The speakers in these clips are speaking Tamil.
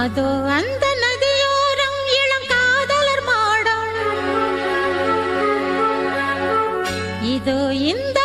அதோ அந்த நதியோரம் இளம் காதலர் மாடம். இதோ இந்த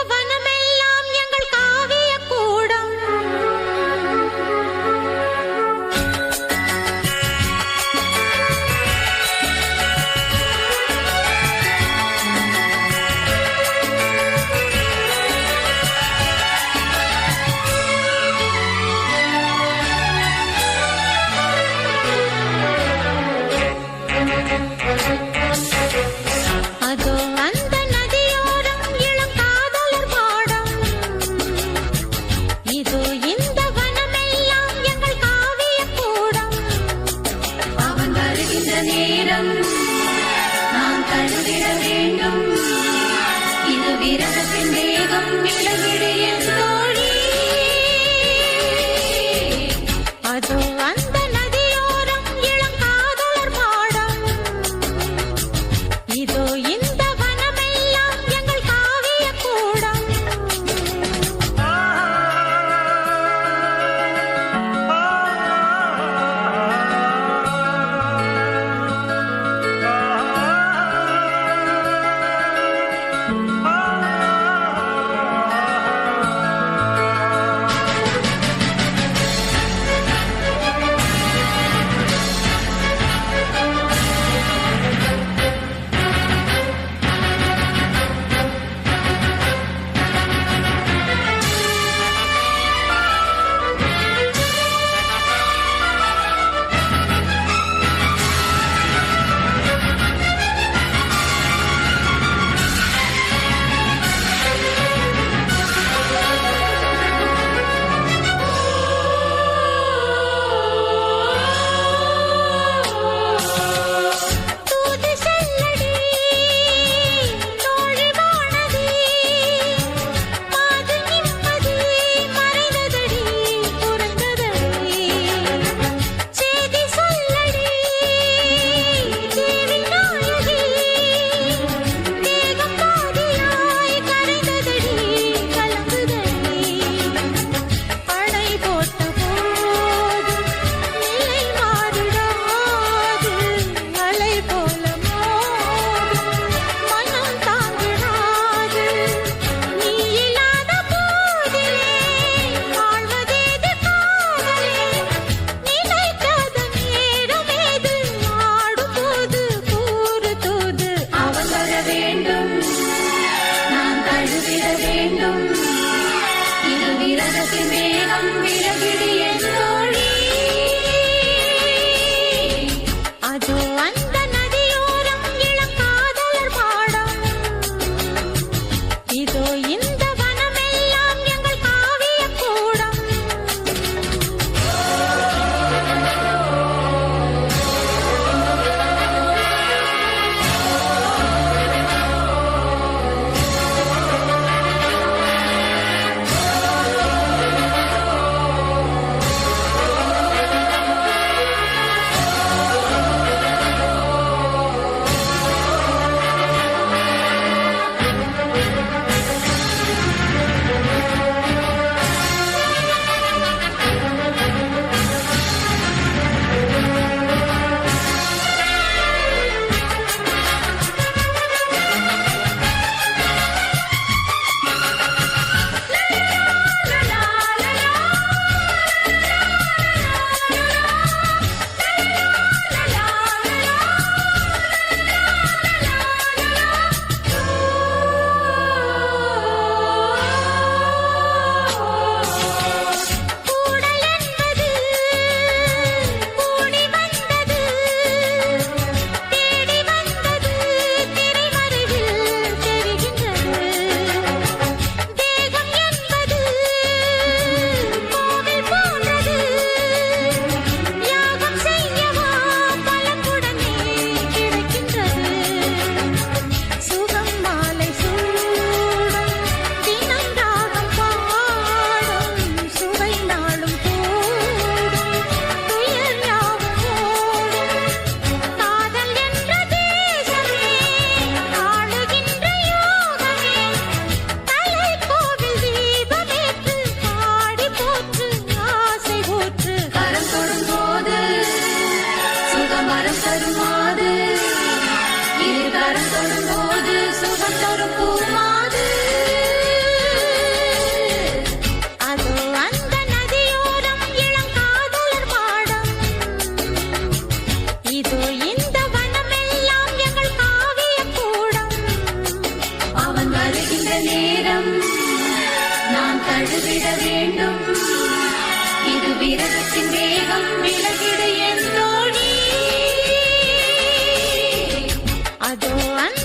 நேரம் நாம் தழுவிட வேண்டும். இது விரதத்தின் வேகம். விட வேண்டும். இது விரதத்தில் மேகம் விடவிடி என்றோ தழுவிட வேண்டும் இது விரதத்தின் வேகம் விலகிடு என்றோ I don't want